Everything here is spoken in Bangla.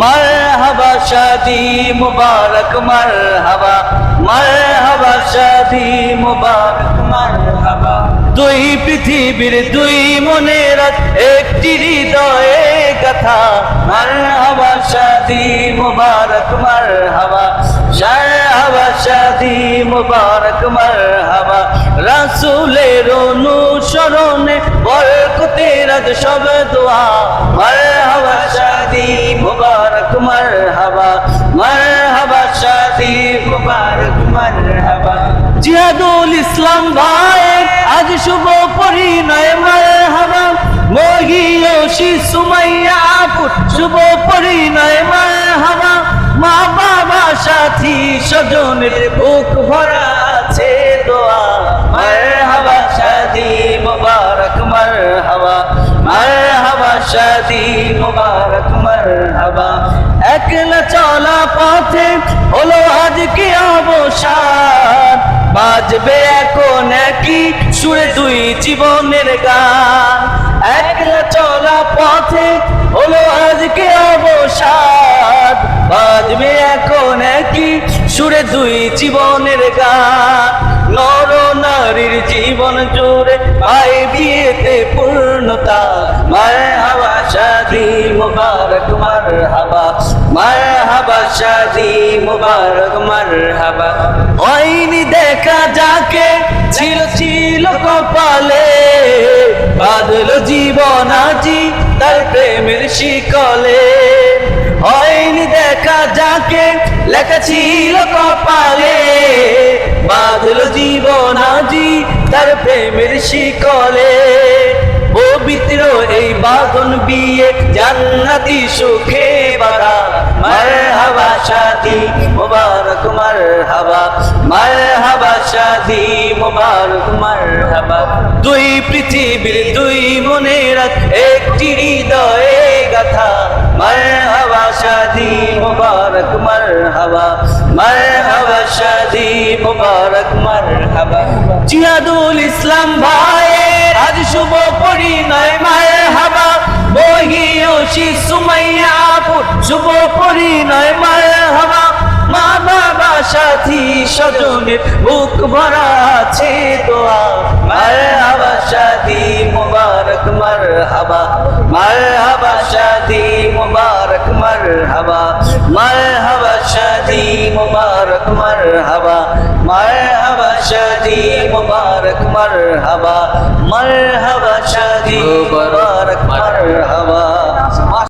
মারহাবা শাদি মুবারক, মারহাবা মারহাবা শাদি মুবারক, মারহাবা। দুই পৃথিবীর দুই মনের একটি হৃদয়ে কথা, মারহাবা শাদি মুবারক, মারহাবা মারহাবা শাদি মুবারক, মারহাবা। রাসূলের অনুসরণে বরকতের সব দোয়া জিহাদুল ইসলাম ভাই আজ শুভ পরিণয় মারহাবা মহিয়সী সুমাইয়া আপুর শুভ পরিণয় মারহাবা মা বাবা সাথী, স্বজনের বুক ভরা আছে দোয়া। মারহাবা শাদি মুবারক মারহাবা মারহাবা শাদি মুবারক মারহাবা একলা চলা পথে হলো আজকে অবসান? বাজবে এখন একই সুরে দুই জীবনের গান। একলা চলা পথে হলো আজকে অবসান? বাজবে এখন একই সুরে দুই জীবনের গান। নর নারীর জীবন জুড়ে পাই বিয়েতে পূর্ণতা। মায় হাওয়া, শাদি মুবারক, মার হাবা মায় হাবা শাদি মুবারক মার হাবা হয়নি দেখা যাকে, ছিল ছিল কপালে। বাদল জীবন আজি তার প্রেমের শিকলে। হয়নি দেখা যাকে, লেখা ছিল কপালে। বাদল জীবন আজি তার প্রেমের শিকলে। পবিত্র এই বাদন বিয়ে জান্নাতি সুখে বাড়া। মার হাবা শাদি মুবারক মার হাবা মার হাবা শাদি মুবারক মার দুই পৃথিবীর দুই মনের একটি হৃদয়ে গাথা মার হাবা শাদি মুবারক মার হাবা মার হাবা শাদি মুবারক মার হাবা জিহাদুল ইসলাম ভাই আজ শুভ পরিণয় মায়ের হাবা মা বাবা সাথী স্বজনের বুক ভরা আছে দোয়া। মায়ের হাবা শাদি মুবারক মার হাবা মায়ের হাবা শাদি মুবারক মার হাবা মায়ের হাবা শাদি মুবারক মার হাবা মায়ের হাবা শাদি মুবারক মার হাবা মার হাবা শাদি মুবারক মার হাবা